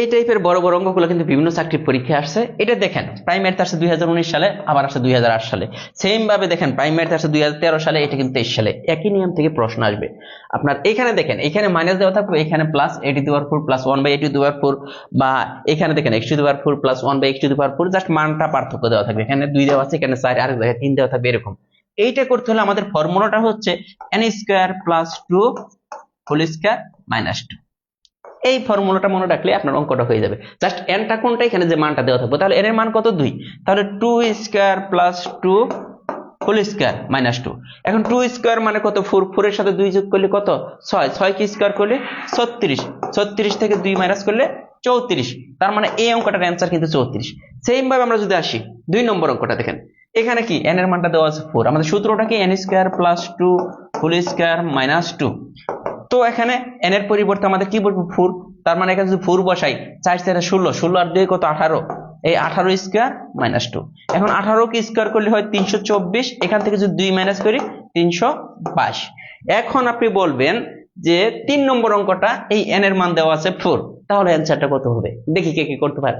এই টাইপের বড় বড় অঙ্কগুলো কিন্তু বিভিন্ন চাকরির পরীক্ষায় আসছে। এটা দেখেন প্রাইমারিতে আসছে দুই সালে, আবার আসছে দুই সালে। সেম ভাবে দেখেন প্রাইমারিতে আসছে দুই সালে, এটা কিন্তু তেইশ সালে। একই নিয়ম থেকে প্রশ্ন আসবে। আপনার এখানে দেখেন, এখানে মাইনাস দেওয়া থাকবে, এখানে প্লাস এটি দেওয়ার ফোর প্লাস ওয়ান বাই এটি দেওয়ার ফোর বা এখানে দেখেন এক্স টু দেওয়ার four plus one by x two দেওয়ার ফোর জাস্ট মানটা পার্থক্য দেওয়া থাকবে। এখানে দুই দেওয়া আছে, এখানে চার আর তিন দেওয়া থাকবে, এরকম। এইটা করতে হলে আমাদের ফর্মুলাটা হচ্ছে n square plus two whole square minus two এই ফর্মুলাটা মনে রাখলে আপনার অঙ্কটা হয়ে যাবে। জাস্ট এনটা কোনটা? এখানে যে মানটা দেওয়া থাকবে, তাহলে এর মান কত? দুই। তাহলে two square plus two whole square minus two এখন টু স্কোয়ার মানে কত? ফোর ফোরের সাথে দুই যোগ করলে কত? ছয়। কি স্কোয়ার করলে? ছত্রিশ। ছত্রিশ থেকে দুই মাইনাস করলে চৌত্রিশ। তার মানে এই অঙ্কটার অ্যান্সার কিন্তু চৌত্রিশ। সেম ভাবে আমরা যদি আসি, দুই নম্বর অঙ্কটা দেখেন। এখানে কি? এন এর মানটা দেওয়া আছে ফোর আমাদের সূত্রটা কি? N square plus two whole square minus two তো এখানে এন এর পরিবর্তে আমাদের কি বলব? ফোর তার মানে এখানে যদি ফোর বসাই, চার, চারে ষোলো ষোলো আর দুই কত আঠারো? এই আঠারো স্কোয়ার মাইনাস টু এখন আঠারো কে স্কোয়ার করলে হয় তিনশো চব্বিশ, এখান থেকে যদি দুই মাইনাস করি, তিনশো বাইশ। এখন আপনি বলবেন যে তিন নম্বর অঙ্কটা এই এন এর মান দেওয়া আছে ফোর তাহলে অ্যান্সারটা কত হবে? দেখি কে কি করতে পারে।